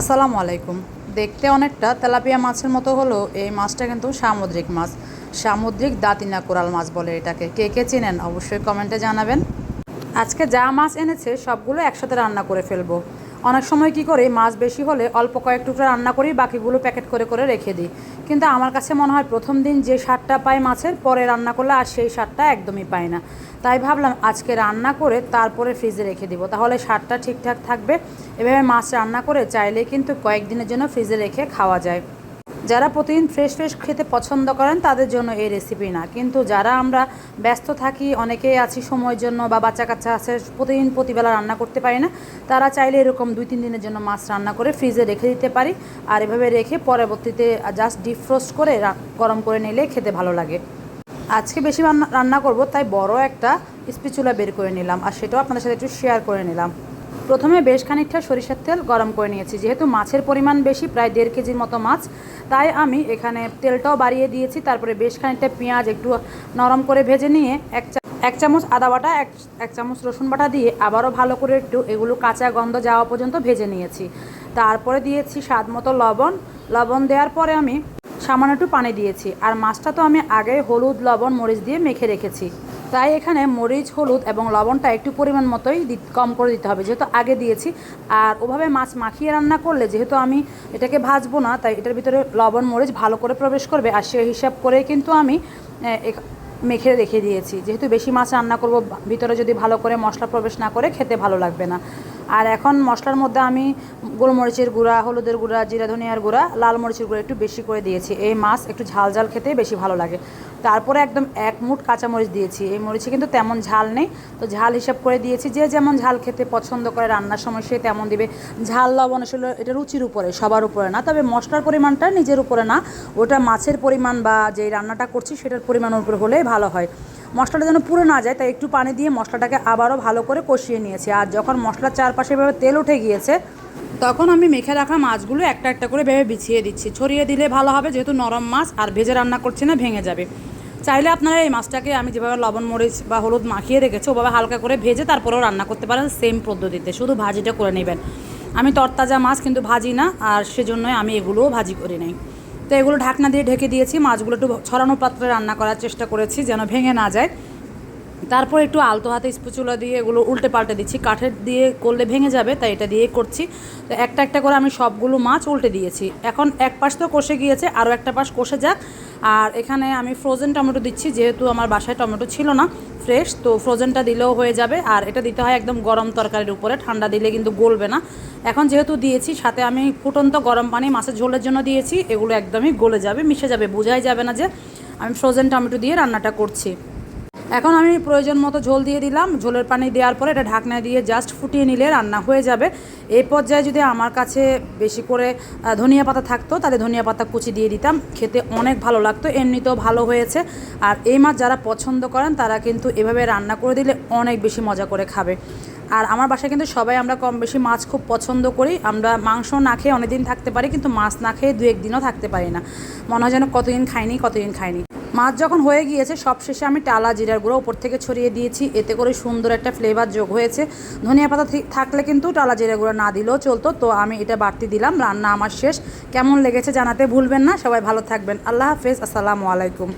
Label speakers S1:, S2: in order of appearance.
S1: আসসালামু আলাইকুম। দেখতে অনেকটা তেলাপিয়া মাছের মতো হলো এই মাছটা কিন্তু সামুদ্রিক মাছ। সামুদ্রিক দাঁতিনা কোরাল মাছ বলে এটাকে। কে কে চেনেন অবশ্যই কমেন্টে জানাবেন। আজকে যা মাছ এনেছে সবগুলো একসাথে রান্না করে ফেলব। অনেক সময় কি করে, মাছ বেশি হলে অল্প কয়েক টুকরা রান্না করি, বাকিগুলো প্যাকেট করে করে রেখে দিই। কিন্তু আমার কাছে মনে হয় প্রথম দিন যে সারটা পাই মাছের, পরে রান্না করলে আর সেই সারটা একদমই পাই না। তাই ভাবলাম আজকে রান্না করে তারপরে ফ্রিজে রেখে দিব। তাহলে সারটা ঠিকঠাক থাকবে। এভাবে মাছ রান্না করে চাইলে কিন্তু কয়েকদিনের জন্য ফ্রিজে রেখে খাওয়া যায়। যারা প্রতিদিন ফ্রেশ ফ্রেশ খেতে পছন্দ করেন, তাদের জন্য এই রেসিপি না। কিন্তু যারা আমরা ব্যস্ত থাকি অনেকেই আছি সময়ের জন্য বা বাচ্চা কাচ্চা আছে, প্রতিদিন প্রতিবেলা রান্না করতে পারি না, তারা চাইলে এরকম দুই, তিন দিনের জন্য মাছ রান্না করে ফ্রিজে রেখে দিতে পারি। আর এভাবে রেখে পরবর্তীতে জাস্ট ডিপ ফ্রোস্ট করে গরম করে নিলে খেতে ভালো লাগে। আজকে বেশি রান্না করব, তাই বড় একটা স্পিচুলা বের করে নিলাম। আর সেটাও আপনাদের সাথে একটু শেয়ার করে নিলাম। প্রথমে বেশ খানিকটা সরিষার তেল গরম করে নিয়েছি। যেহেতু মাছের পরিমাণ বেশি, প্রায় দেড় কেজির মতো মাছ, তাই আমি এখানে তেলটাও বাড়িয়ে দিয়েছি। তারপরে বেশ খানিকটা পেঁয়াজ একটু নরম করে ভেজে নিয়ে এক এক চামচ আদা বাটা, এক এক চামচ রসুন বাটা দিয়ে আবারও ভালো করে একটু এগুলো কাঁচা গন্ধ যাওয়া পর্যন্ত ভেজে নিয়েছি। তারপরে দিয়েছি স্বাদ মতো লবণ। লবণ দেওয়ার পরে আমি সামান্য একটু পানি দিয়েছি। আর মাছটা তো আমি আগে হলুদ, লবণ, মরিচ দিয়ে মেখে রেখেছি। তাই এখানে মরিচ, হলুদ এবং লবণটা একটু পরিমাণ মতোই কম করে দিতে হবে, যেহেতু আগে দিয়েছি। আর ওভাবে মাছ মাখিয়ে রান্না করলে যেহেতু আমি এটাকে ভাজবো না, তাই এটার ভিতরে লবণ, মরিচ ভালো করে প্রবেশ করবে। আর সে হিসাব করে কিন্তু আমি মেখে রেখে দিয়েছি। যেহেতু বেশি মাছ রান্না করব, ভিতরে যদি ভালো করে মশলা প্রবেশ না করে খেতে ভালো লাগবে না। আর এখন মশলার মধ্যে আমি গোলমরিচের গুঁড়া, হলুদের গুঁড়া, জিরা ধনিয়ার গুঁড়া, লাল মরিচের গুঁড়া একটু বেশি করে দিয়েছি। এই মাছ একটু ঝাল ঝাল খেতে বেশি ভালো লাগে। তারপরে একদম এক মুঠ কাঁচামরিচ দিয়েছি। এই মরিচে কিন্তু তেমন ঝাল নেই। তো ঝাল হিসাব করে দিয়েছি যে যেমন ঝাল খেতে পছন্দ করে রান্নার সময় সে তেমন দিবে। ঝাল, লবণ আসলে এটা রুচির উপরে, সবার উপরে না। তবে মশলার পরিমাণটা নিজের উপরে না। ওটা মাছের পরিমাণ বা যে রান্নাটা করছি সেটার পরিমাণের উপরে হলেই ভালো হয়। মশলাটা যেন পুরো না যায়, তাই একটু পানি দিয়ে মশলাটাকে আবারও ভালো করে কষিয়ে নিয়েছি। আর যখন মশলার চারপাশে এভাবে তেল উঠে গিয়েছে, তখন আমি মেখে রাখা মাছগুলো একটা একটা করে ভেবে বিছিয়ে দিচ্ছি। ছড়িয়ে দিলে ভালো হবে, যেহেতু নরম মাছ, আর ভেজে রান্না করছি না, ভেঙে যাবে। চাইলে আপনারা এই মাছটাকে, আমি যেভাবে লবণ, মরিচ বা হলুদ মাখিয়ে রেখেছি, ওভাবে হালকা করে ভেজে তারপরেও রান্না করতে পারেন সেম পদ্ধতিতে। শুধু ভাজিটা করে নেবেন। আমি তরতাজা মাছ, কিন্তু ভাজি না, আর সেজন্যই আমি এগুলোও ভাজি করে নেই। তো এগুলো ঢাকনা দিয়ে ঢেকে দিয়েছি, মাছগুলো একটু ছড়ানো পাত্রে রান্না করার চেষ্টা করেছি যেন ভেঙে না যায়। তারপর একটু আলতো হাতে স্পুচুলা দিয়ে এগুলো উল্টে পাল্টে দিচ্ছি। কাঠের দিয়ে করলে ভেঙে যাবে, তাই এটা দিয়ে করছি। তো একটা একটা করে আমি সবগুলো মাছ উল্টে দিয়েছি। এখন এক পাশ তো কষে গিয়েছে, আরও একটা পাশ কষে যাক। আর এখানে আমি ফ্রোজেন টমেটো দিচ্ছি, যেহেতু আমার বাসায় টমেটো ছিল না ফ্রেশ তো ফ্রোজেনটা দিলেও হয়ে যাবে। আর এটা দিতে হয় একদম গরম তরকারির উপরে, ঠান্ডা দিলে কিন্তু গলবে না। এখন যেহেতু দিয়েছি, সাথে আমি ফুটন্ত গরম পানি মাছের ঝোলের জন্য দিয়েছি, এগুলো একদমই গলে যাবে, মিশে যাবে, বোঝাই যাবে না যে আমি ফ্রোজেন টমেটো দিয়ে রান্নাটা করছি। এখন আমি প্রয়োজন মতো ঝোল দিয়ে দিলাম। ঝোলের পানি দেওয়ার পরে এটা ঢাকনা দিয়ে জাস্ট ফুটিয়ে নিলে রান্না হয়ে যাবে। এই পর্যায়ে যদি আমার কাছে বেশি করে ধনিয়া পাতা থাকতো, তাহলে ধনিয়া পাতা কুচি দিয়ে দিতাম। খেতে অনেক ভালো লাগতো, এমনিতেও ভালো হয়েছে। আর এই মাছ যারা পছন্দ করেন, তারা কিন্তু এভাবে রান্না করে দিলে অনেক বেশি মজা করে খাবে। আর আমার বাসায় কিন্তু সবাই আমরা কম বেশি মাছ খুব পছন্দ করি। আমরা মাংস না খেয়ে অনেকদিন থাকতে পারি, কিন্তু মাছ না খেয়ে দু একদিনও থাকতে পারি না। মনে হয় যেন কতদিন খাইনি কতদিন খাইনি। মাছ যখন হয়ে গিয়েছে সব শেষে আমি টালা জিরার গুঁড়ো উপর থেকে ছড়িয়ে দিয়েছি। এতে করে সুন্দর একটা ফ্লেভার যোগ হয়েছে। ধনিয়া পাতা থাকলে কিন্তু টালা জিরা গুঁড়ো না দিলেও চলতো। তো আমি এটা বাড়তি দিলাম। রান্না আমার শেষ। কেমন লেগেছে জানাতে ভুলবেন না। সবাই ভালো থাকবেন। আল্লাহ হাফেজ। আসসালামু আলাইকুম।